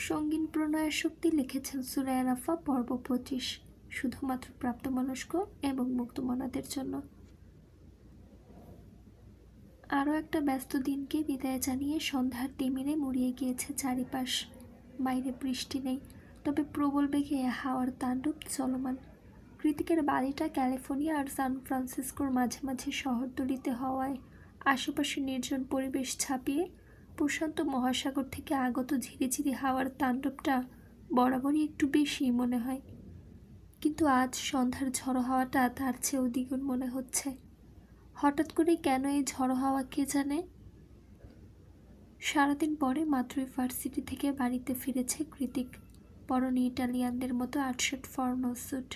সঙ্গীন প্রণয়ের শক্তি লিখেছেন সুরায় রাফা পর্ব পঁচিশ, শুধুমাত্র প্রাপ্তমনস্ক এবং মুক্তমনাদের জন্য। আরও একটা ব্যস্ত দিনকে বিদায় জানিয়ে সন্ধ্যার তিমিরে মুড়িয়ে গিয়েছে চারিপাশ। বাইরে বৃষ্টি নেই, তবে প্রবল বেগে হাওয়ার তাণ্ডব চলমান। কৃতিকের বাড়িটা ক্যালিফোর্নিয়া আর সান ফ্রান্সিসকোর মাঝামাঝি শহরতলিতে হওয়ায় আশেপাশে নির্জন পরিবেশ ছাপিয়ে প্রশান্ত মহাসাগর থেকে আগত ঝিরিঝিরি হাওয়ার তাণ্ডবটা বরাবরই একটু বেশি মনে হয়। কিন্তু আজ সন্ধ্যার ঝড়ো হাওয়াটা তার চেয়েও দ্বিগুণ মনে হচ্ছে। হঠাৎ করে কেন এই ঝড়ো হাওয়া কে জানে? সারাদিন পরে মাত্রই ভার্সিটি থেকে বাড়িতে ফিরেছে কৃতিক, পরনে ইটালিয়ানদের মতো আটশট ফর্ন স্যুট।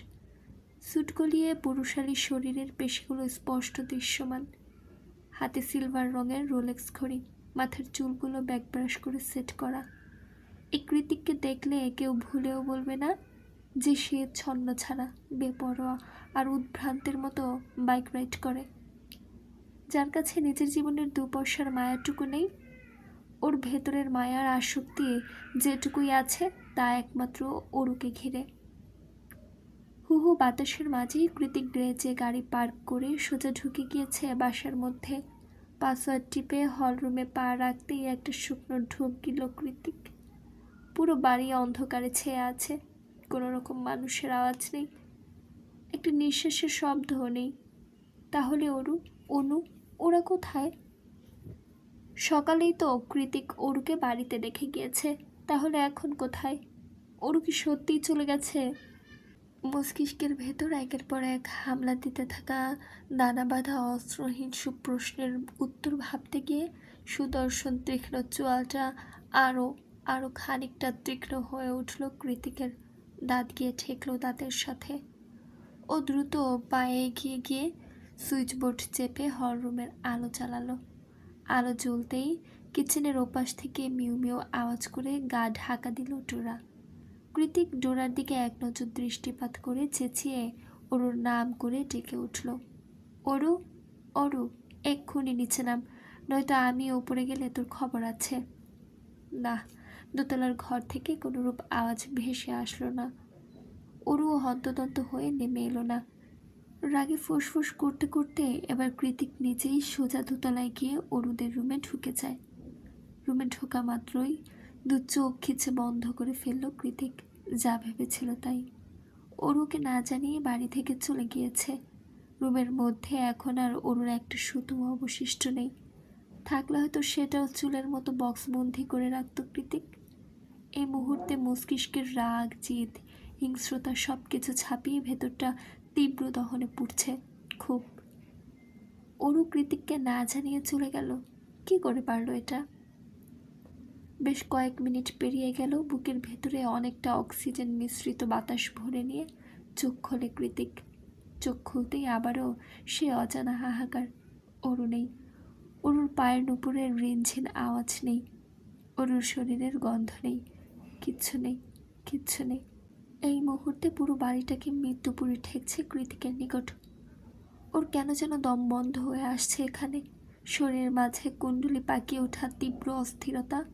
স্যুট গলিয়ে পুরুষালী শরীরের পেশিগুলো স্পষ্ট দৃশ্যমান। হাতে সিলভার রঙের রোলেক্স ঘড়ি। মাথার চুলগুলো ব্যাক ব্রাশ করে সেট করা। এই কৃতিককে দেখলে কেউ ভুলেও বলবে না যে সে ছন্ন ছাড়া, বেপরোয়া আর উদ্ভ্রান্তের মতো বাইক রাইড করে। যার কাছে নিজের জীবনের দু পয়সার মায়াটুকু নেই, ওর ভেতরের মায়ার আসক্তি যেটুকুই আছে তা একমাত্র ওরুকে ঘিরে। হু হু বাতাসের মাঝেই কৃতিক গ্রেজে গাড়ি পার্ক করে সোজা ঢুকে গিয়েছে বাসার মধ্যে। পাসওয়ার্ড টিপে হল রুমে পা রাখতেই একটা শুকনো ঢোক গিল কৃতিক। পুরো বাড়ি অন্ধকারে ছেয়ে আছে কোনো রকম মানুষের আওয়াজ নেই, একটা নিঃশ্বাসের শব্দ নেই। তাহলে অরু, অনু, ওরা কোথায়? সকালেই তো কৃতিক অরুকে বাড়িতে দেখে গিয়েছে, তাহলে এখন কোথায়? অরু কি সত্যিই চলে গেছে? মস্তিষ্কের ভেতর একের পর এক হামলা দিতে থাকা দানা বাঁধা, অস্ত্রহীন সুপ্রশ্নের উত্তর ভাবতে গিয়ে সুদর্শন তীক্ষ্ণ চোয়ালটা আরও আরও খানিকটা তীক্ষ্ণ হয়ে উঠল কৃতিকের। দাঁত গিয়ে ঠেকলো দাঁতের সাথে। ও দ্রুত পায়ে এগিয়ে গিয়ে সুইচ বোর্ড চেপে হল রুমের আলো চালালো আলো জ্বলতেই কিচেনের ওপাশ থেকে মিউ মিউ আওয়াজ করে গা ঢাকা দিল ডোরা কৃতিক ডোরার দিকে এক নজর দৃষ্টিপাত করে চেঁচিয়ে ওরুর নাম করে ডেকে উঠল। অরু অরু, এক্ষুনি নিচে নাম, নয়তো আমি ওপরে গেলে তোর খবর আছে। না, দোতলার ঘর থেকে কোনোরূপ আওয়াজ ভেসে আসলো না। অরুও হন্তদন্ত হয়ে নেমে এলো না। রাগে ফুসফুস করতে করতে এবার কৃতিক নিজেই সোজা দোতলায় গিয়ে অরুদের রুমে ঢুকে যায়। রুমে ঢোকা মাত্রই দু চোখ খিচে বন্ধ করে ফেলল কৃতিক। যা ভেবেছিল তাই। অরুকে না জানিয়ে বাড়ি থেকে চলে গিয়েছে। রুমের মধ্যে এখন আর অরুর একটা সুতো অবশিষ্ট নেই। থাকলে হয়তো সেটাও চুলের মতো বক্সবন্দি করে রাখত কৃতিক। এই মুহূর্তে মস্তিষ্কের রাগ, জিদ, হিংস্রতা সব কিছু ছাপিয়ে ভেতরটা তীব্র দহনে পুড়ছে, খুব। অরু কৃতিককে না জানিয়ে চলে গেল। কি করে পারল এটা? বেশ কয়েক মিনিট পেরিয়ে গেল। বুকের ভেতরে অনেকটা অক্সিজেন মিশ্রিত বাতাস ভরে নিয়ে চোখ খোলে কৃতিক। চোখ খুলতেই আবারও সে অজানা হাহাকার। অরু নেই অরুর পায়ের নুপুরের রিনঝিন আওয়াজ নেই। অরুর শরীরের গন্ধ নেই। কিচ্ছু নেই কিচ্ছু নেই। এই মুহূর্তে পুরো বাড়িটাকে মৃত্যুপুরে ঠেকছে কৃতিকের নিকট। ওর কেন যেন দম বন্ধ হয়ে আসছে এখানে। শরীরের মাঝে কুণ্ডুলি পাকিয়ে ওঠা তীব্র অস্থিরতা।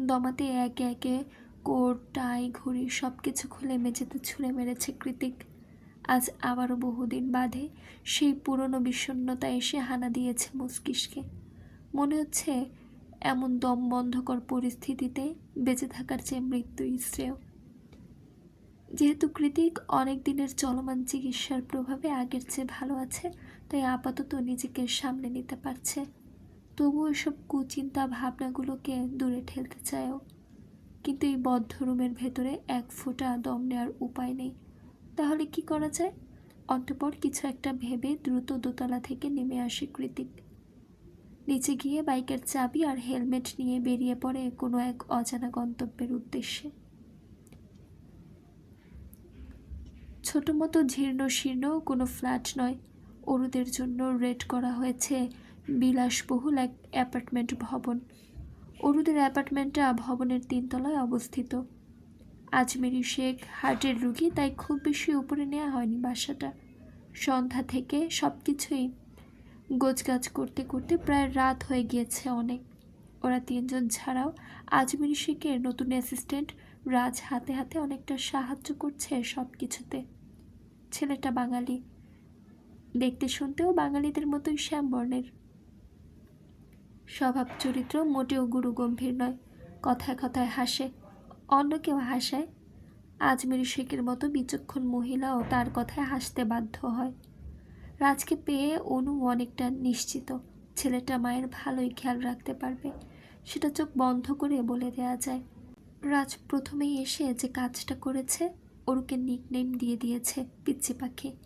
দমাতে একে একে কোট, টাই, ঘড়ি সব কিছু খুলে মেঝেতে ছুঁড়ে মেরেছে কৃতিক। আজ আবারও বহুদিন বাদে সেই পুরনো বিষণ্ণতা এসে হানা দিয়েছে মস্তিষ্কে। মনে হচ্ছে এমন দম বন্ধকর পরিস্থিতিতে বেঁচে থাকার চেয়ে মৃত্যুই শ্রেয়। যেহেতু কৃতিক অনেক দিনের চলমান চিকিৎসার প্রভাবে আগের চেয়ে ভালো আছে, তাই আপাতত নিজেকে সামলে নিতে পারছে। তবুও এসব কুচিন্তা ভাবনাগুলোকে দূরে ঠেলতে চায়ও। কিন্তু এই বদ্ধ রুমের ভেতরে এক ফোঁটা দম নেওয়ার উপায় নেই। তাহলে কি করা যায়? অন্তপর কিছু একটা ভেবে দ্রুত দোতলা থেকে নেমে আসে কৃতিক। নিচে গিয়ে বাইকের চাবি আর হেলমেট নিয়ে বেরিয়ে পড়ে কোনো এক অজানা গন্তব্যের উদ্দেশ্যে। ছোট মতো জীর্ণ শীর্ণ কোনো ফ্ল্যাট নয়। অরুদের জন্য রেড করা হয়েছে বিলাসবহুল এক অ্যাপার্টমেন্ট ভবন। অরুদের অ্যাপার্টমেন্টটা ভবনের তিনতলায় অবস্থিত। আজমেরি শেখ হার্টের রুগী, তাই খুব বেশি উপরে নেওয়া হয়নি বাসাটা। সন্ধ্যা থেকে সব কিছুই গোছগাছ করতে করতে প্রায় রাত হয়ে গিয়েছে অনেক। ওরা তিনজন ছাড়াও আজমির শেখের নতুন অ্যাসিস্ট্যান্ট রাজ হাতে হাতে অনেকটা সাহায্য করছে সব কিছুতে ছেলেটা বাঙালি। দেখতে শুনতেও বাঙালিদের মতোই শ্যামবর্ণের। স্বভাব চরিত্র মোটেও গুরু গম্ভীর নয়। কথায় কথায় হাসে, অন্য কেউ হাসায়? আজমির শেখের মতো বিচক্ষণ মহিলাও তার কথায় হাসতে বাধ্য হয়। রাজকে পেয়ে অনু অনেকটা নিশ্চিত, ছেলেটা মায়ের ভালোই খেয়াল রাখতে পারবে, সেটা চোখ বন্ধ করে বলে দেয়া যায়। রাজ প্রথমেই এসে যে কাজটা করেছে ওরুকে নিকনেম দিয়ে দিয়েছে পিচ্ছি পাখি।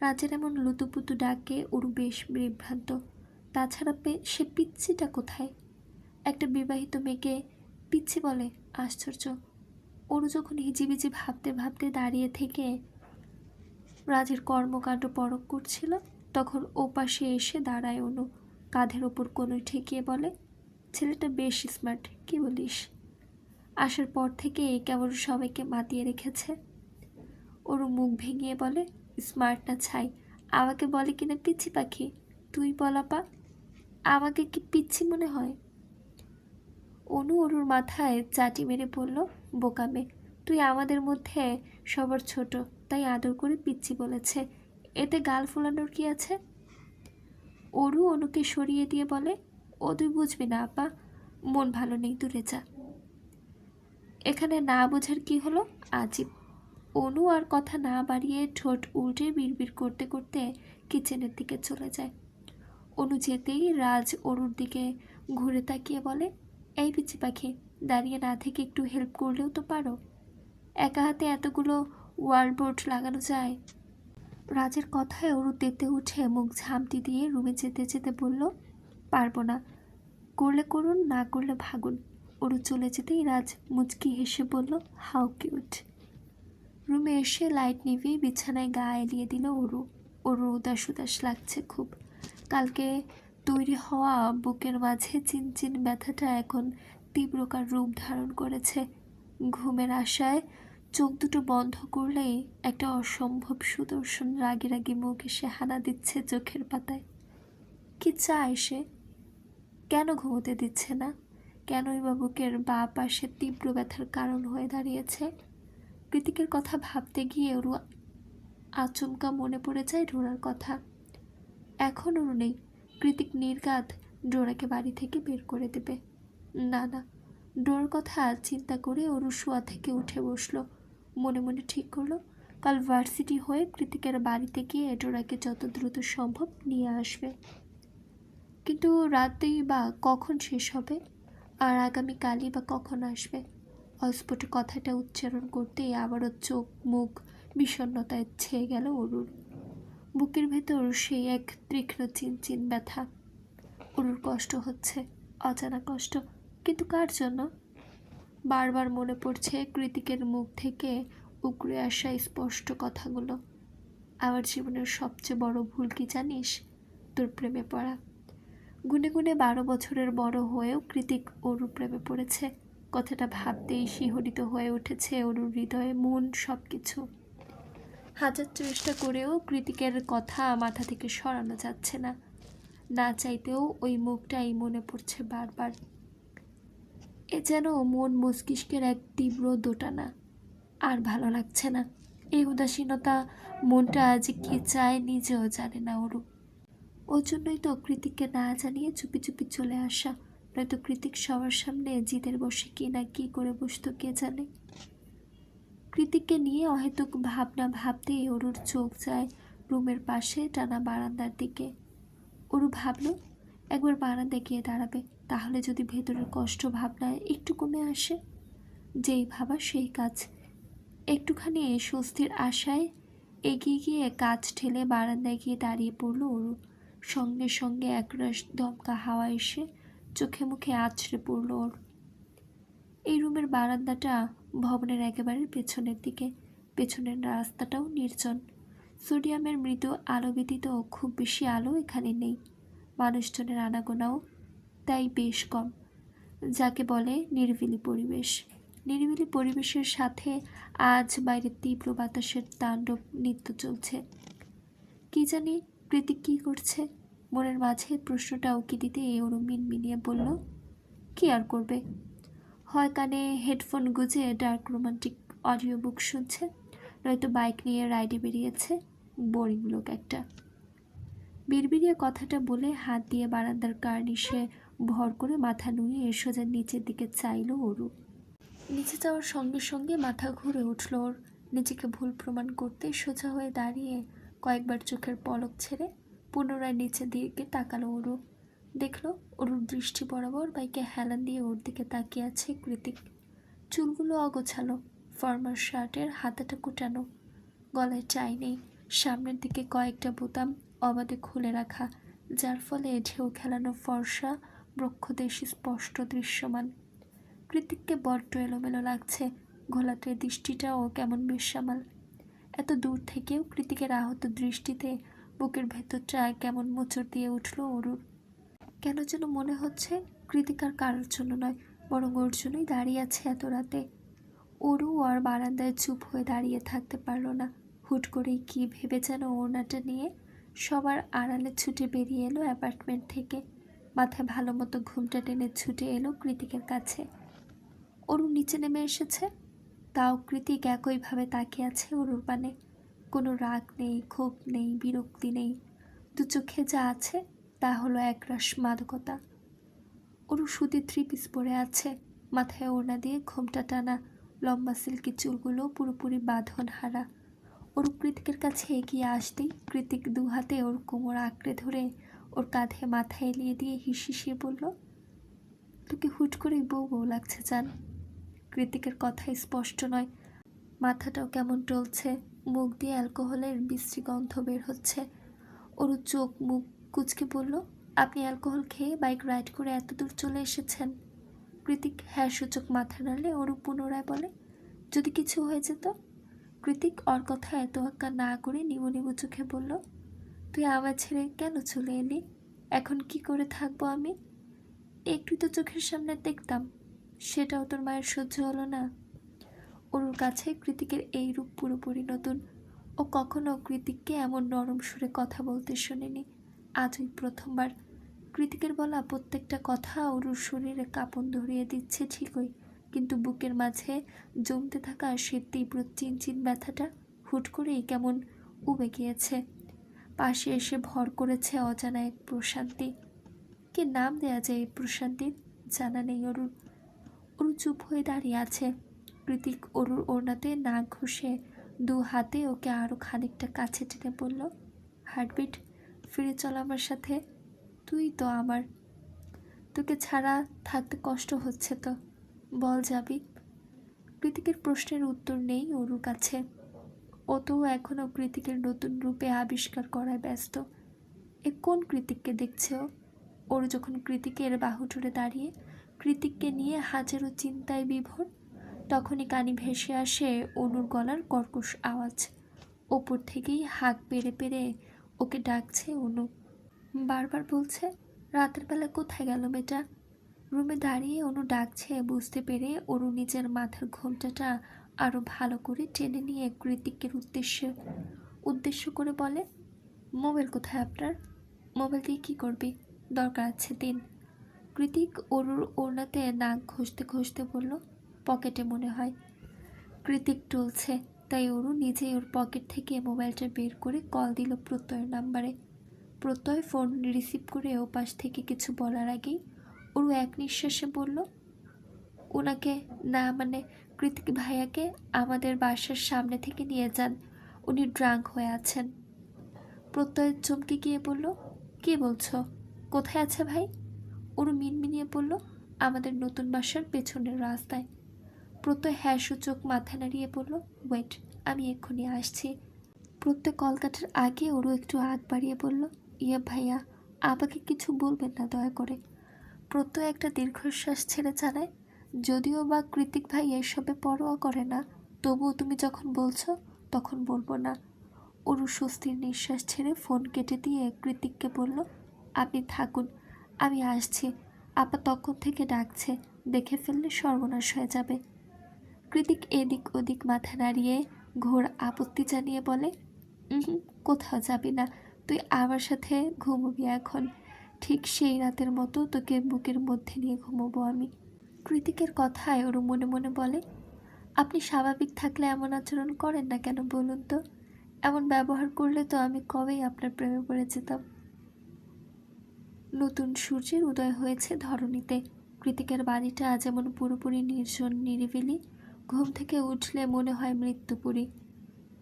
রাজের এমন লুতুপুতু ডাকে ওরু বেশ বিভ্রান্ত। তাছাড়া পে, সে পিচ্ছিটা কোথায়? একটা বিবাহিত মেয়েকে পিচ্ছি বলে আশ্চর্য। ওরু যখন হিজিবিজি ভাবতে ভাবতে দাঁড়িয়ে থেকে রাজের কর্মকাণ্ড পরক করছিল, তখন ও পাশে এসে দাঁড়ায় অনু। কাঁধের ওপর কোনো ঠেকিয়ে বলে, ছেলেটা বেশ স্মার্ট কি বলিস? আসার পর থেকে এ কেমন সবাইকে মাতিয়ে রেখেছে। ওর মুখ ভেঙিয়ে বলে, স্মার্ট না ছাই, আমাকে বলে কিনা পিচ্ছি পাখি? তুই বলাপা আমাকে কি পিচ্ছি মনে হয়। অনু অরুর মাথায় চাটি মেরে বলল, বোকামে, তুই আমাদের মধ্যে সবার ছোট, তাই আদর করে পিচ্ছি বলেছে। এতে গাল ফোলানোর কি আছে? অরু অনুকে সরিয়ে দিয়ে বলে, ও তুই বুঝবি না, আপা, মন ভালো নেই, দূরে যা। এখানে না বোঝার কি হলো? আজীব। অনু আর কথা না বাড়িয়ে ঠোঁট উল্টে বিড়বিড় করতে করতে কিচেনের দিকে চলে যায়। অনু যেতেই রাজ অরুর দিকে ঘুরে তাকিয়ে বলে, এই পিচি পাখি, দাঁড়িয়ে না থেকে একটু হেল্প করলেও তো পারো। একা হাতে এতগুলো ওয়ালবোর্ড লাগানো যায়? রাজের কথায় অরু তেতে উঠে মুখ ঝামটি দিয়ে রুমে যেতে যেতে বলল, পারব না। করলে করুন, না করলে ভাগুন। অরু চলে যেতেই রাজ মুচকি হেসে বলল হাউ কিউট রুমে এসে লাইট নিভিয়ে বিছানায় গা এলিয়ে দিল অরু। অরু উদাস উদাস লাগছে খুব। কালকে তৈরি হওয়া বুকের মাঝে চিনচিন ব্যথাটা এখন তীব্রকার রূপ ধারণ করেছে। ঘুমের আশায় চোখ দুটো বন্ধ করলেই একটা অসম্ভব সুদর্শন রাগি রাগি মুখ এসে হানা দিচ্ছে চোখের পাতায়। কি চায় সে? কেন ঘুমোতে দিচ্ছে না? কেনই বা বুকের বা পাশে তীব্র ব্যথার কারণ হয়ে দাঁড়িয়েছে? কৃতিকের কথা ভাবতে গিয়ে ওরু আচমকা মনে পড়ে যায় ডোরার কথা। এখন ওর নেই কৃতিক নির্গাত ডোরাকে বাড়ি থেকে বের করে দেবে। না না ডোর কথা চিন্তা করে ওরু শোয়া থেকে উঠে বসল। মনে মনে ঠিক করল, কাল ভার্সিটি হয়ে কৃতিকের বাড়িতে গিয়ে ডোরাকে যত দ্রুত সম্ভব নিয়ে আসবে। কিন্তু রাতেই বা কখন শেষ হবে? আর আগামীকালই বা কখন আসবে? অস্ফুট কথাটা উচ্চারণ করতেই আবারও চোখ, মুখ বিষণ্ণতায় ছেয়ে গেল অরুর বুকের ভেতর সেই এক তীক্ষ্ণ চিনচিন ব্যথা। অরুর কষ্ট হচ্ছে, অজানা কষ্ট। কিন্তু কার জন্য? বারবার মনে পড়ছে কৃতিকের মুখ থেকে উগড়ে আসা স্পষ্ট কথাগুলো। আমার জীবনের সবচেয়ে বড় ভুল কি জানিস? তোর প্রেমে পড়া। গুনে গুনে বারো বছরের বড় হয়েও কৃতিক অরুর প্রেমে পড়েছে। কথাটা ভাবতেই শিহরিত হয়ে উঠেছে অরুর হৃদয়ে মন সব কিছু হাজার চেষ্টা করেও কৃতিকের কথা মাথা থেকে সরানো যাচ্ছে না। না চাইতেও ওই মুখটাই মনে পড়ছে বারবার। এ যেন মন মস্তিষ্কের এক তীব্র দোটানা। আর ভালো লাগছে না। এই উদাসীনতা মনটা আজ কি চায় নিজেও জানে না ওরু ওর জন্যই তো কৃতিককে না জানিয়ে চুপি চুপি চলে আসা। নয়তো কৃতিক সবার সামনে জিদের বসে কি না কি করে বসতো কে জানে? কৃতিককে নিয়ে অহেতুক ভাবনা ভাবতেই অরুর চোখ যায় রুমের পাশে টানা বারান্দার দিকে। অরু ভাবল, একবার বারান্দায় গিয়ে দাঁড়াবে, তাহলে যদি ভেতরের কষ্ট ভাবনায় একটু কমে আসে? যেই ভাবা সেই কাজ। একটুখানি স্বস্তির আশায় এগিয়ে গিয়ে কাজ ঠেলে বারান্দায় গিয়ে দাঁড়িয়ে পড়ল অরু। সঙ্গে সঙ্গে একরাশ দমকা হাওয়া এসে চোখে মুখে আছড়ে পড়ল ওর এই রুমের বারান্দাটা ভবনের একেবারে পেছনের দিকে। পেছনের রাস্তাটাও নির্জন। সোডিয়ামের মৃদু আলো ব্যতীত খুব বেশি আলো এখানে নেই। মানুষজনের আনাগোনাও তাই বেশ কম, যাকে বলে নিরিবিলি পরিবেশ। নিরিবিলি পরিবেশের সাথে আজ বাইরে তীব্র বাতাসের তাণ্ডব নৃত্য চলছে। কি জানি কৃতিক কী করছে? মনের মাঝে প্রশ্নটা উকি দিতে ওরু মিনমিনিয়ে বলল, কি আর করবে? হয় কানে হেডফোন গুজে ডার্ক রোমান্টিক অডিও বুক শুনছে। নয়তো বাইক নিয়ে রাইডে বেরিয়েছে। বোরিং লোক একটা। বিড়বিড়িয়ে কথাটা বলে হাত দিয়ে বারান্দার কার্নিশে ভর করে মাথা নুয়ে সোজা নিচের দিকে চাইল অরু। নিচে যাওয়ার সঙ্গে সঙ্গে মাথা ঘুরে উঠল ওর। নিজেকে ভুল প্রমাণ করতে সোজা হয়ে দাঁড়িয়ে কয়েকবার চোখের পলক ছেড়ে পুনরায় নিচের দিকে তাকালো অরু। দেখল অরুর দৃষ্টি বরাবর বাইকে হেলান দিয়ে ওর দিকে তাকিয়ে আছে কৃতিক। চুলগুলো অগোছালো ফর্মাল শার্টের হাতাটা কুটানো, গলায় চাই নেই, সামনের দিকে কয়েকটা বোতাম অবাধে খুলে রাখা, যার ফলে ঢেউ খেলানো ফর্সা, বক্ষদেশ স্পষ্ট দৃশ্যমান। কৃতিককে বড্ড এলোমেলো লাগছে ঘোলাটের দৃষ্টিটাও কেমন বেসামাল এত দূর থেকেও কৃতিকের আহত দৃষ্টিতে বুকের ভেতরটা কেমন মোচড় দিয়ে উঠল অরুর। কেন যেন মনে হচ্ছে কৃতিকার কারোর জন্য নয়, বরং ওর জন্যই দাঁড়িয়ে আছে এত রাতে। অরু আর বারান্দায় চুপ হয়ে দাঁড়িয়ে থাকতে পারল না। হুট করেই কি ভেবে যেন ওড়নাটা নিয়ে সবার আড়ালে ছুটে বেরিয়ে এলো অ্যাপার্টমেন্ট থেকে। মাথায় ভালো মতো ঘুমটা টেনে ছুটে এলো কৃতিকের কাছে। অরু নিচে নেমে এসেছে। তাও কৃতিক একইভাবে তাকিয়ে আছে অরুর পানে। কোনো রাগ নেই, ক্ষোভ নেই, বিরক্তি নেই। দু চোখে যা আছে তা হলো একরাশ মাদকতা। অরু সুতি থ্রি পিস পরে আছে। মাথায় ওড়না দিয়ে ঘোমটা টানা লম্বা সিল্কি চুলগুলো পুরোপুরি বাঁধন হারা ওর কৃতিকের কাছে এগিয়ে আসতেই কৃতিক দু হাতে ওর কোমর আঁকড়ে ধরে ওর কাঁধে মাথা এলিয়ে দিয়ে হিসিয়ে বলল, তোকে হুট করেই বউ বউ লাগছে, জান। কৃতিকের কথা স্পষ্ট নয়। মাথাটাও কেমন টলছে। মুখ দিয়ে অ্যালকোহলের বিশ্রী গন্ধ বের হচ্ছে। ওর চোখ, মুখ কুচকে বলল, আপনি অ্যালকোহল খেয়ে বাইক রাইড করে এত দূর চলে এসেছেন? কৃতিক হ্যাঁ সূচক মাথা নাড়লে ওরু পুনরায় বলে, যদি কিছু হয়ে যেত? কৃতিক ওর কথা এত হাক্কা না করে নিবু নিবু চোখে বলল, তুই আমার ছেড়ে কেন চলে এলি? এখন কি করে থাকব আমি? একটু তো চোখের সামনে দেখতাম, সেটাও তোর মায়ের সহ্য হলো না। ওর কাছে কৃতিকের এই রূপ পুরোপুরি নতুন। ও কখনো কৃতিককে এমন নরম সুরে কথা বলতে শোনেনি। আজই প্রথমবার। কৃতিকের বলা প্রত্যেকটা কথা ওর শরীরে কাঁপন ধরিয়ে দিচ্ছে ঠিকই, কিন্তু বুকের মাঝে জমতে থাকা সে তীব্র চিনচিন ব্যথাটা হুট করেই কেমন উবে গিয়েছে। পাশে এসে ভর করেছে অজানা এক প্রশান্তি। কে নাম দেয়া যায় এই প্রশান্তির? জানা নেই অরুর। অরু চুপ হয়ে দাঁড়িয়ে আছে। কৃতিক অরুর ওড়নাতে নাক ঘষে দু হাতে ওকে আরও খানিকটা কাছে টেনে বলল, হার্টবিট ফিরে চল আমার সাথে। তুই তো আমার। তোকে ছাড়া থাকতে কষ্ট হচ্ছে তো। বল যাবি কৃতিকের প্রশ্নের উত্তর নেই অরুর কাছে। ও তো এখনও কৃতিকের নতুন রূপে আবিষ্কার করায় ব্যস্ত। এ কোন কৃতিককে দেখছে ও? ওর যখন কৃতিকের বাহু টুরে দাঁড়িয়ে কৃতিককে নিয়ে হাজারো চিন্তায় বিভোর, তখনই কানে ভেসে আসে অনুর গলার কর্কশ আওয়াজ। ওপর থেকেই হাঁক পেরে পেরে ওকে ডাকছে অনু। বারবার বলছে, রাতের বেলা কোথায় গেল মেয়েটা? রুমে দাঁড়িয়ে অনু ডাকছে, বুঝতে পেরে অনু নিজের মাথার ঘোমটাটা আরও ভালো করে টেনে নিয়ে কৃতিকের উদ্দেশ্যে, উদ্দেশ্য করে বলে, মোবাইল কোথায় আপনার? মোবাইল দিয়ে কী করবি? দরকার আছে দিন। কৃতিক অরুর ওড়নাতে নাক ঘষতে ঘষতে বলল, পকেটে মনে হয়। কৃতিক টলছে তাই অরু নিজেই ওর পকেট থেকে মোবাইলটা বের করে কল দিল প্রত্যয়ের নাম্বারে। প্রত্যয় ফোন রিসিভ করে ও পাশ থেকে কিছু বলার আগেই অরু এক নিঃশ্বাসে বলল, ওনাকে না মানে কৃতিক ভাইয়াকে আমাদের বাসার সামনে থেকে নিয়ে যান। উনি ড্রাঙ্ক হয়ে আছেন। প্রত্যয় চমকে গিয়ে বলল, কি বলছো? কোথায় আছে ভাই? ওরু মিনমিনিয়ে বলল, আমাদের নতুন বাসার পেছনের রাস্তায়। প্রত্যয় হ্যাঁ সূচক মাথা নাড়িয়ে বলল ওয়েট আমি এক্ষুনি আসছি। প্রত্যেক কলকাতার আগে ওরও একটু আগ বাড়িয়ে বলল ইয়ে ভাইয়া, আমাকে কিছু বলবেন না দয়া করে। প্রত্যয় একটা দীর্ঘশ্বাস ছেড়ে জানায় যদিও বা কৃতিক ভাই এসবে পরোয়া করে না, তবুও তুমি যখন বলছো, তখন বলব না। অরু স্বস্তির নিঃশ্বাস ছেড়ে ফোন কেটে দিয়ে কৃতিককে বলল, আপনি থাকুন, আমি আসছি। আপা তখন থেকে ডাকছে, দেখে ফেললে সর্বনাশ হয়ে যাবে। কৃতিক এদিক ওদিক মাথা নাড়িয়ে ঘোর আপত্তি জানিয়ে বলে কোথাও যাবি না। তুই আমার সাথে ঘুমবি এখন। ঠিক সেই রাতের মতো তোকে বুকের মধ্যে নিয়ে ঘুমোবো আমি। কৃতিকের কথায় ওর মনে মনে বলে, আপনি স্বাভাবিক থাকলে এমন আচরণ করেন না কেন বলুন তো? এমন ব্যবহার করলে তো আমি কবেই আপনার প্রেমে পড়ে যেতাম। নতুন সূর্যের উদয় হয়েছে ধরণীতে। কৃতিকের বাড়িটা যেমন পুরোপুরি নির্জন, নিরিবিলি ঘুম থেকে উঠলে মনে হয় মৃত্যুপুরী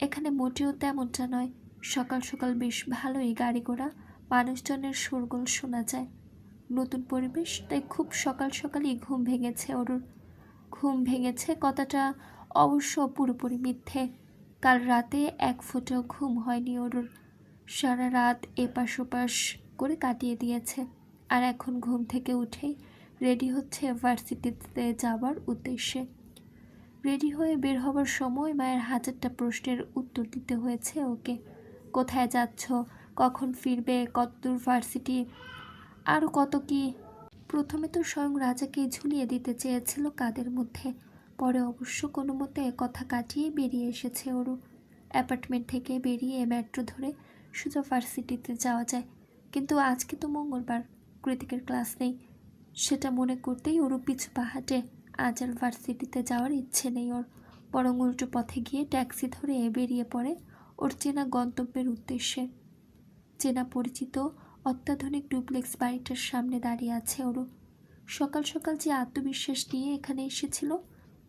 এখানে মোটেও তেমনটা নয়। সকাল সকাল বেশ ভালোই গাড়ি ঘোড়া, মানুষজনের শোরগোল শোনা যায়। নতুন পরিবেশ, তাই খুব সকাল সকালই ঘুম ভেঙেছে অরুর ঘুম ভেঙেছে কথাটা অবশ্য পুরোপুরি মিথ্যে। কাল রাতে এক ফোঁটাও ঘুম হয়নি অরুর সারা রাত এপাশ ওপাশ করে কাটিয়ে দিয়েছে। আর এখন ঘুম থেকে উঠেই রেডি হচ্ছে ভার্সিটিতে যাবার উদ্দেশ্যে। রেডি হয়ে বের হবার সময় মায়ের হাজারটা প্রশ্নের উত্তর দিতে হয়েছে ওকে। কোথায় যাচ্ছ? কখন ফিরবে? কতদূর ভার্সিটি আরও কত কি? প্রথমে তো স্বয়ং রাজাকে ঝুলিয়ে দিতে চেয়েছিল কাদের মধ্যে। পরে অবশ্য কোনো মতে কথা কাটিয়ে বেরিয়ে এসেছে ওরু অ্যাপার্টমেন্ট থেকে বেরিয়ে মেট্রো ধরে সোজা ভার্সিটিতে যাওয়া যায়। কিন্তু আজকে তো মঙ্গলবার, কৃতিকের ক্লাস নেই। সেটা মনে করতেই ওরু পিছু পাহাটে। আজ আর ভার্সিটিতে যাওয়ার ইচ্ছে নেই ওর। বরং উল্টো পথে গিয়ে ট্যাক্সি ধরে বেরিয়ে পড়ে ওর চেনা গন্তব্যের উদ্দেশ্যে। চেনা পরিচিত অত্যাধুনিক ডুপ্লেক্স বাড়িটার সামনে দাঁড়িয়ে আছে ওরও। সকাল সকাল যে আত্মবিশ্বাস নিয়ে এখানে এসেছিল,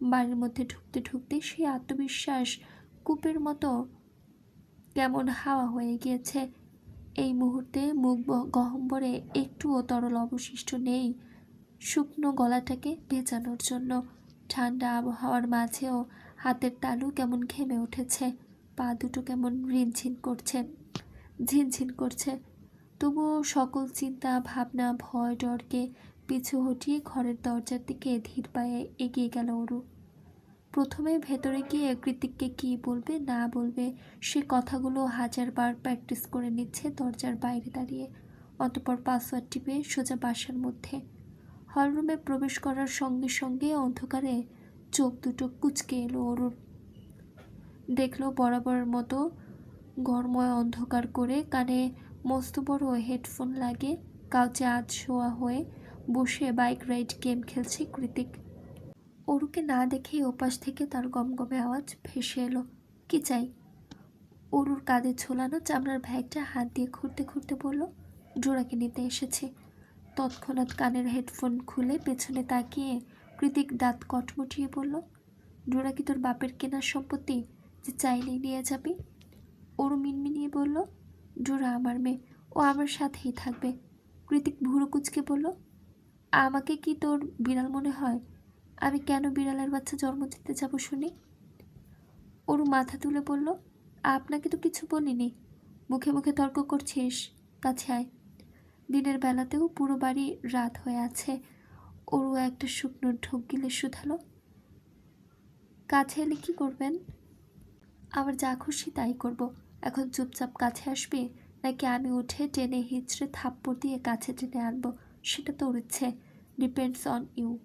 বাড়ির মধ্যে ঢুকতে ঢুকতে সেই আত্মবিশ্বাস কূপের মতো কেমন হাওয়া হয়ে গিয়েছে। এই মুহূর্তে মুখ গহম্বরে একটুও তরল অবশিষ্ট নেই। শুকনো গলাটাকে ভেজানোর জন্য। ঠান্ডা আবহাওয়ার মাঝেও হাতের তালু কেমন ঘেমে উঠেছে, পা দুটো কেমন রিনঝিন করছে, ঝিনঝিন করছে। তবুও সকল চিন্তা, ভাবনা, ভয়, ডরকে পিছু হটিয়ে ঘরের দরজার দিকে ধীর পায়ে এগিয়ে গেল ওরু। প্রথমে ভেতরে গিয়ে কৃতিককে কী বলবে, না বলবে, সে কথাগুলো হাজারবার প্র্যাকটিস করে নিচ্ছে দরজার বাইরে দাঁড়িয়ে, অতপর পাসওয়ার্ড টিপে সোজা বাসার মধ্যে। হলরুমে প্রবেশ করার সঙ্গে সঙ্গে অন্ধকারে চোখ দুটো কুচকে এলো অরুর দেখল বরাবরের মতো গরময় অন্ধকার করে কানে মস্ত বড় হেডফোন লাগে। কাউচে আজ শোয়া হয়ে বসে বাইক রাইড গেম খেলছে কৃতিক। অরুকে না দেখেই ওপাশ থেকে তার গমগমে আওয়াজ ভেসে এলো, কি চাই? অরুর কাঁধে ঝোলানো চামড়ার ব্যাগটা হাত দিয়ে ঘুরতে ঘুরতে বলল, জোড়াকে নিতে এসেছে। তৎক্ষণাৎ কানের হেডফোন খুলে পেছনে তাকিয়ে কৃতিক দাঁত কটমটিয়ে বলল ডোরা কি তোর বাপের কেনার সম্পত্তি যে চাইলেই নিয়ে যাবি? ওরু মিনমিনিয়ে বলল ডোরা আমার মেয়ে, ও আমার সাথেই থাকবে। কৃতিক ভুরু কুচকে বলল, আমাকে কি তোর বিড়াল মনে হয়? আমি কেন বিড়ালের বাচ্চা জন্ম দিতে যাব শুনি? ওরু মাথা তুলে বলল, আপনাকে তো কিছু বলিনি। মুখে মুখে তর্ক করছিস কাছে আয় দিনের বেলাতেও পুরো বাড়ি রাত হয়ে আছে। ওরও একটা শুকনো ঢোক গিলে শুধালো। কাছে এলে কি করবেন? আমার যা খুশি তাই করব। এখন চুপচাপ কাছে আসবে? নাকি আমি উঠে টেনে হিচড়ে থাপ্পড় দিয়ে কাছে টেনে আনব? সেটা তোর ইচ্ছে। Depends on you.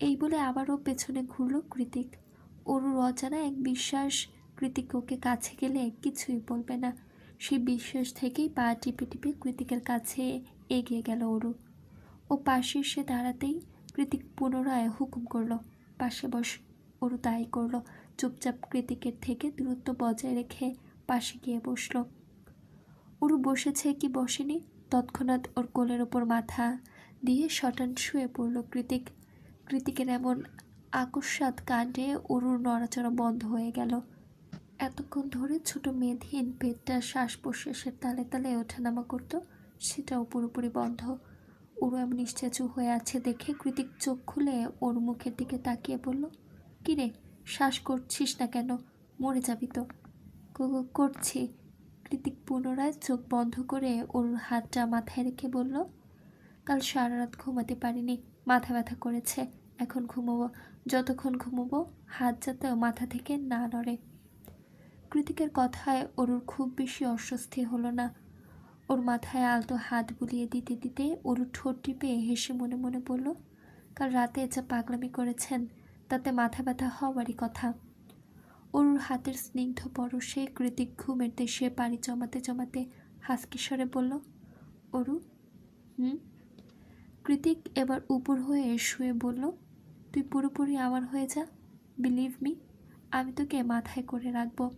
এই বলে আবারও পেছনে ঘুরল কৃতিক। ওরুর অজানা এক বিশ্বাস কৃতিক ওকে কাছে গেলে কিছুই বলবে না। সেই বিশ্বাস থেকেই পা টিপে টিপে কৃতিকের কাছে এগিয়ে গেল অরু ও পাশে সে দাঁড়াতেই কৃতিক পুনরায় হুকুম করল। পাশে বস অরু তাই করল। চুপচাপ কৃতিকের থেকে দূরত্ব বজায় রেখে পাশে গিয়ে বসল। অরু বসেছে কি বসেনি? তৎক্ষণাৎ ওর কোলের ওপর মাথা দিয়ে শটান শুয়ে পড়ল কৃতিক। কৃতিকের এমন আকস্মাত কাণ্ডে অরুর নড়াচড়া বন্ধ হয়ে গেল। এতক্ষণ ধরে ছোট মেধহীন পেটটা শ্বাস প্রশ্বাসের তালে তালে ওঠানামা করতো, সেটাও পুরোপুরি বন্ধ। এমন নিশ্চেচু হয়ে আছে দেখে কৃতিক চোখ খুলে ওর মুখের দিকে তাকিয়ে বলল কিরে শ্বাস করছিস না কেন? মরে যাবি তো। করছি। কৃতিক পুনরায় চোখ বন্ধ করে ওর হাতটা মাথায় রেখে বলল, কাল সারা রাত ঘুমাতে পারিনি, মাথা ব্যথা করেছে, এখন ঘুমোবো। যতক্ষণ ঘুমোবো, হাত যাতে মাথা থেকে না নড়ে। কৃতিকের কথায় ওরুর খুব বেশি অস্বস্তি হলো না। ওর মাথায় আলতো হাত বুলিয়ে দিতে দিতে ওরু ঠোঁট টিপে হেসে মনে মনে বলল, কাল রাতে যা পাগলামি করেছেন, তাতে মাথা ব্যথা হওয়ারই কথা। অরুর হাতের স্নিগ্ধ পরশে কৃতিক ঘুমের দেশে পাড়ি জমাতে জমাতে হাসকিস্বরে বলল, অরু, হুম? কৃতিক এবার উপর হয়ে শুয়ে বলল, তুই পুরোপুরি আমার হয়ে যা, বিলিভ মি, আমি তোকে মাথায় করে রাখব।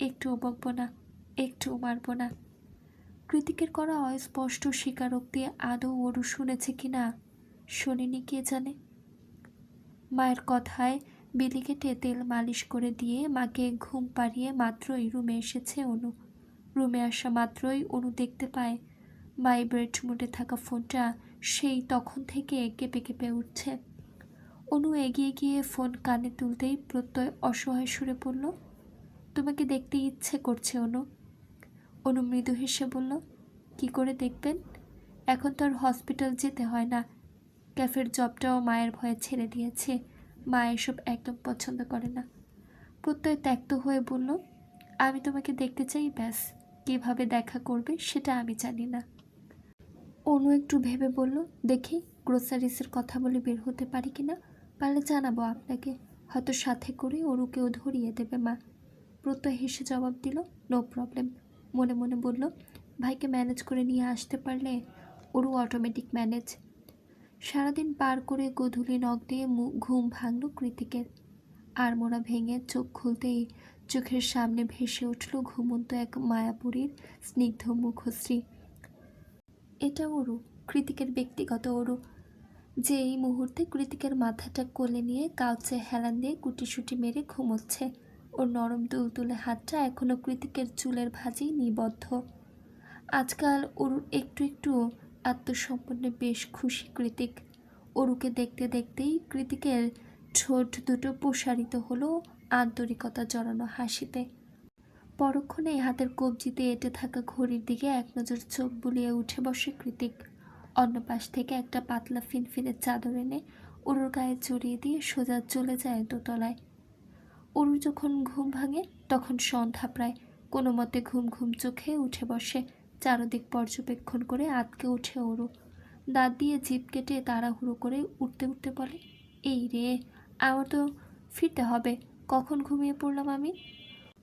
একটুও বকবো না একটুও মারবো না। কৃতিকের করা অস্পষ্ট স্বীকারোক্তি আদৌ ওরু শুনেছে কি না, শোনেনি কে জানে। মায়ের কথায় বিলি কেটে তেল মালিশ করে দিয়ে মাকে ঘুম পাড়িয়ে মাত্রই রুমে এসেছে অনু। রুমে আসা মাত্রই অনু দেখতে পায় ভাইব্রেট মোডে থাকা ফোনটা সেই তখন থেকে কেঁপে কেঁপে উঠছে। অনু এগিয়ে গিয়ে ফোন কানে তুলতেই প্রত্যয় অসহায় সুরে পড়ল তোমাকে দেখতে ইচ্ছে করছে, অনু। অনু মৃদু হেসে বলল, কি করে দেখবেন? এখন তো আর হসপিটাল যেতে হয় না। ক্যাফের জবটাও মায়ের ভয়ে ছেড়ে দিয়েছে। মা এসব একদম পছন্দ করে না। প্রত্যয় ত্যক্ত হয়ে বলল, আমি তোমাকে দেখতে চাই, ব্যাস। কীভাবে দেখা করবে সেটা আমি জানি না। অনু একটু ভেবে বলল, দেখি, গ্রোসারিসের কথা বলে বের হতে পারি কি না পারলে জানাব আপনাকে। হয়তো সাথে করে ওরুকেও ধরিয়ে দেবে মা। প্রত্যয় হেসে জবাব দিল নো প্রবলেম মনে মনে বলল, ভাইকে ম্যানেজ করে নিয়ে আসতে পারলে ওরও অটোমেটিক ম্যানেজ সারাদিন পার করে গধূলি নখ দিয়ে ঘুম ভাঙল কৃতিকের। আর মোড়া ভেঙে চোখ খুলতেই চোখের সামনে ভেসে উঠল ঘুমন্ত এক মায়াপুরীর স্নিগ্ধ মুখশ্রী। এটা ওরু, কৃতিকের ব্যক্তিগত ওরু। যে এই মুহূর্তে কৃতিকের মাথাটা কোলে নিয়ে কাউচে হেলান দিয়ে কুটিসুটি মেরে ঘুমোচ্ছে। ওর নরম তুলতুলে হাতটা এখনও কৃতিকের চুলের ভাজেই নিবদ্ধ। আজকাল ওরুর একটু একটু আত্মসম্পন্নে বেশ খুশি কৃতিক। অরুকে দেখতে দেখতেই কৃতিকের ঠোঁট দুটো প্রসারিত হলো আন্তরিকতা জড়ানো হাসিতে। পরক্ষণে হাতের কবজিতে এঁটে থাকা ঘড়ির দিকে এক নজর চোখ বুলিয়ে উঠে বসে কৃতিক। অন্য পাশ থেকে একটা পাতলা ফিনফিনের চাদর এনে অরুর গায়ে জড়িয়ে দিয়ে সোজা চলে যায় দোতলায়। অরু যখন ঘুম ভাঙে, তখন সন্ধ্যা প্রায় কোনো মতে ঘুম ঘুম চোখে উঠে বসে, চারদিক পর্যবেক্ষণ করে আতকে উঠে ওরু দাঁত দিয়ে জিপ কেটে তাড়াহুড়ো করে উঠতে উঠতে বলে, এই রে, আমার তো ফিরতে হবে, কখন ঘুমিয়ে পড়লাম আমি?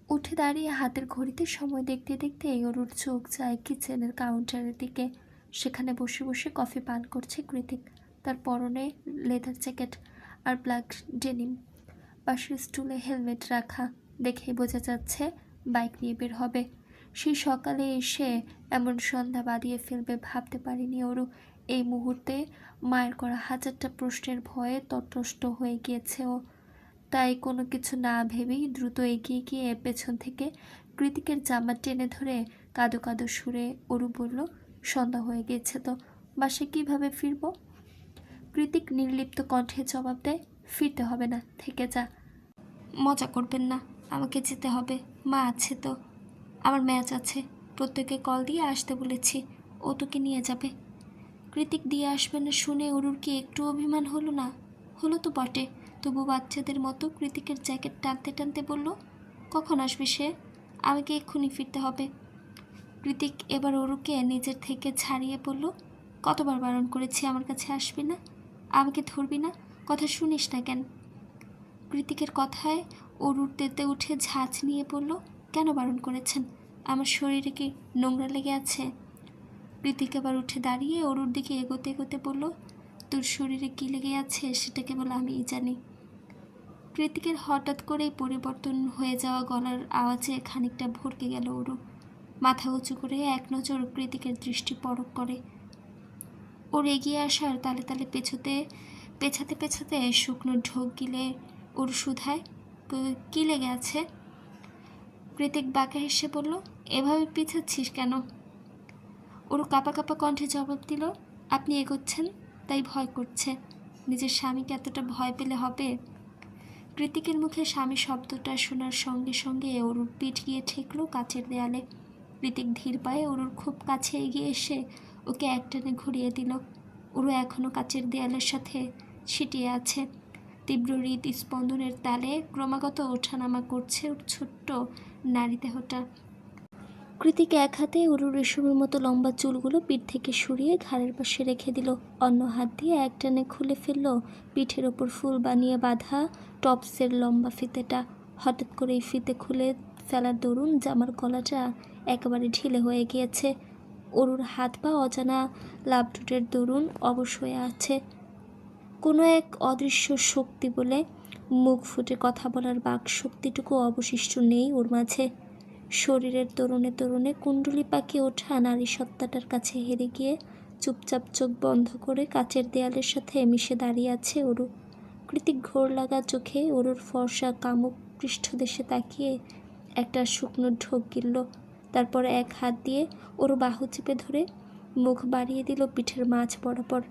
উঠে দাঁড়িয়ে হাতের ঘড়িতে সময় দেখতে দেখতে এই অরুর চোখ যায় কিচেনের কাউন্টারের দিকে। সেখানে বসে বসে কফি পান করছে কৃতিক, তার পরনে লেদার জ্যাকেট আর ব্ল্যাক ডেনিম। পাশের স্টুলে হেলমেট রাখা দেখেই বোঝা যাচ্ছে বাইক নিয়ে বের হবে। সেই সকালে এসে এমন সন্ধ্যা বাদিয়ে ফেলবে ভাবতে পারিনি ওরও এই মুহূর্তে মায়ের করা হাজারটা প্রশ্নের ভয়ে তটস্থ হয়ে গিয়েছে ও। তাই কোনো কিছু না ভেবেই দ্রুত এগিয়ে গিয়ে পেছন থেকে কৃতিকের জামা টেনে ধরে কাদো কাদো সুরে অরু বলল, সন্ধ্যা হয়ে গিয়েছে তো বাসে কীভাবে ফিরবো? কৃতিক নির্লিপ্ত কণ্ঠে জবাব দেয় ফিরতে হবে না, থেকে যা। মজা করবেন না, আমাকে যেতে হবে। মা আছে তো। আমার ম্যাচ আছে। প্রত্যেকে কল দিয়ে আসতে বলেছি। ও তোকে নিয়ে যাবে। কৃতিক দিয়ে আসবে না শুনে অরুর কি একটু অভিমান হলো না? হলো তো বটে। তবু বাচ্চাদের মতো কৃতিকের জ্যাকেট টানতে টানতে বলল, কখন আসবে সে? আমাকে এক্ষুনি ফিরতে হবে। কৃতিক এবার অরুকে নিজের থেকে ছাড়িয়ে বলল, কতবার বারণ করেছি আমার কাছে আসবি না? আমাকে ধরবি না? কথা শুনিস না কেন? কৃতিকের কথায় অরুর তেতে উঠে ঝাঁঝ নিয়ে বলল, কেন বারণ করেছেন? আমার শরীরে কি নোংরা লেগে আছে? কৃতিক আবার উঠে দাঁড়িয়ে অরুর দিকে এগোতে এগোতে বলল, তোর শরীরে কী লেগে আছে সেটা কেবল আমিই জানি। কৃতিকের হঠাৎ করেই পরিবর্তন হয়ে যাওয়া গলার আওয়াজে খানিকটা ভরকে গেল অরু। মাথা উঁচু করে এক নজর কৃতিকের দৃষ্টি পরক করে। ওর এগিয়ে আসার তালে তালে পেছোতে পেছাতে পেছাতে শুকনো ঢোক গিলে ওর সুধায়, "ক- কী লেগে আছে? কৃতিক বাঁকা হেসে বলল, এভাবে পিছাচ্ছিস কেন? ওর কাপা কাপা কণ্ঠে জবাব দিল, আপনি এগোচ্ছেন, তাই ভয় করছে। নিজের স্বামীকে এতটা ভয় পেলে হবে? কৃতিকের মুখে স্বামী শব্দটা শোনার সঙ্গে সঙ্গে অরুর পিঠ গিয়ে ঠেকলো কাচের দেয়ালে। কৃতিক ধীর পায়ে অরুর খুব কাছে এগিয়ে এসে ওকে একটানে ঘুরিয়ে দিল। ওরু এখনও কাচের দেয়ালের সাথে ছিটিয়ে আছে। তীব্র হৃদ স্পন্দনের তালে ক্রমাগত ওঠানামা করছে ছোট্ট নারী দেহটা কৃতিক এক হাতে অরুর রেশমের মতো লম্বা চুলগুলো পিঠ থেকে সরিয়ে ঘাড়ের পাশে রেখে দিল। অন্য হাত দিয়ে একটানে খুলে ফেলল পিঠের ওপর ফুল বানিয়ে বাঁধা টপসের লম্বা ফিতেটা। হঠাৎ করে এই ফিতে খুলে ফেলার দরুন জামার গলাটা একেবারে ঢিলে হয়ে গিয়েছে। অরুর হাত পা অজানা লাভটুটের দরুন অবশ হয়ে আছে। কোনো এক অদৃশ্য শক্তি বলে মুখ ফুটে কথা বলার বাক শক্তিটুকু অবশিষ্ট নেই ওর মাঝে। শরীরের তরুণে তরুণে কুণ্ডলি পাকে ওঠা নারী সত্তাটার কাছে হেরে গিয়ে চুপচাপ চোখ বন্ধ করে কাচের দেয়ালের সাথে মিশে দাঁড়িয়ে আছে অরু। কৃতিক ঘোর লাগা চোখে অরুর ফর্সা কামুক পৃষ্ঠদেশে তাকিয়ে একটা শুকনো ঢোক গিলল। তারপর এক হাত দিয়ে ওর বাহু চেপে ধরে মুখ বাড়িয়ে দিল পিঠের মাঝ বরাবর।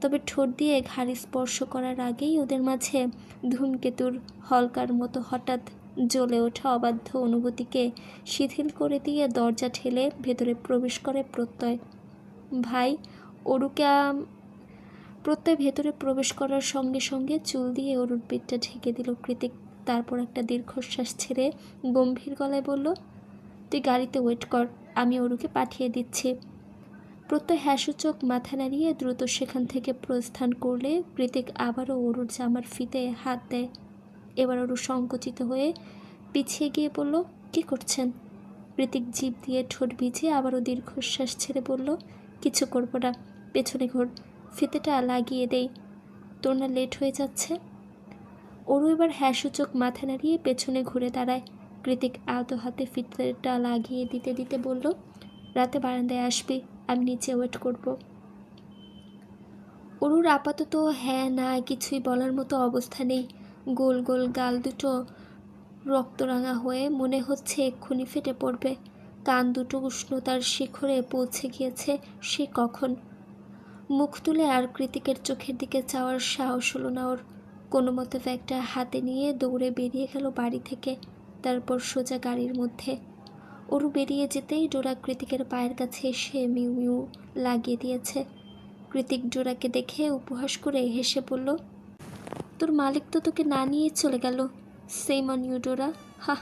তবে ঠোঁট দিয়ে ঘাড়ি স্পর্শ করার আগেই ওদের মাঝে ধূমকেতুর হলকার মতো হঠাৎ জ্বলে ওঠা অবাধ্য অনুভূতিকে শিথিল করে দিয়ে দরজা ঠেলে ভেতরে প্রবেশ করে প্রত্যয়। ভাই, অরুকে প্রত্যয় ভেতরে প্রবেশ করার সঙ্গে সঙ্গে চুল দিয়ে অরুর পেটটা ঢেকে দিল কৃতিক। তারপর একটা দীর্ঘশ্বাস ছেড়ে গম্ভীর গলায় বলল, তুই গাড়িতে ওয়েট কর, আমি অরুকে পাঠিয়ে দিচ্ছি। প্রত্যয় হ্যাসূচক মাথা নাড়িয়ে দ্রুত সেখান থেকে প্রস্থান করলে কৃতিক আবারও অরুর জামার ফিতে হাত দেয়। এবার অরু সংকুচিত হয়ে পিছিয়ে গিয়ে বলল, কি করছেন? কৃতিক জিভ দিয়ে ঠোঁট ভিজিয়ে আবারও দীর্ঘশ্বাস ছেড়ে বলল, কিছু করব না, পেছনে ঘোর, ফিতেটা লাগিয়ে দেই। তোর না লেট হয়ে যাচ্ছে? অরু এবার হ্যাসূচক মাথা নাড়িয়ে পেছনে ঘুরে দাঁড়ায়। কৃতিক আলতো হাতে ফিতেটা লাগিয়ে দিতে দিতে বলল, রাতে বারান্দায় আসবি। আমি নিচে ওয়েট করব। অরুর আপাতত হ্যাঁ না, কিছুই বলার মতো অবস্থা নেই। গোল গোল গাল দুটো রক্তরাঙা হয়ে মনে হচ্ছে এক্ষুনি ফেটে পড়বে। কান দুটো উষ্ণতার শিখরে পৌঁছে গিয়েছে সে কখন। মুখ তুলে আর কৃতিকের চোখের দিকে চাওয়ার সাহস হলো না ওর। কোনো মতে ব্যাগটা হাতে নিয়ে দৌড়ে বেরিয়ে গেল বাড়ি থেকে, তারপর সোজা গাড়ির মধ্যে। ওরু বেরিয়ে যেতেই ডোরা কৃতিকের পায়ের কাছে এসে মিউ মিউ লাগিয়ে দিয়েছে। কৃতিক ডোরাকে দেখে উপহাস করে হেসে বলল, তোর মালিক তো তোকে না নিয়ে চলে গেল same on you Dora. Ha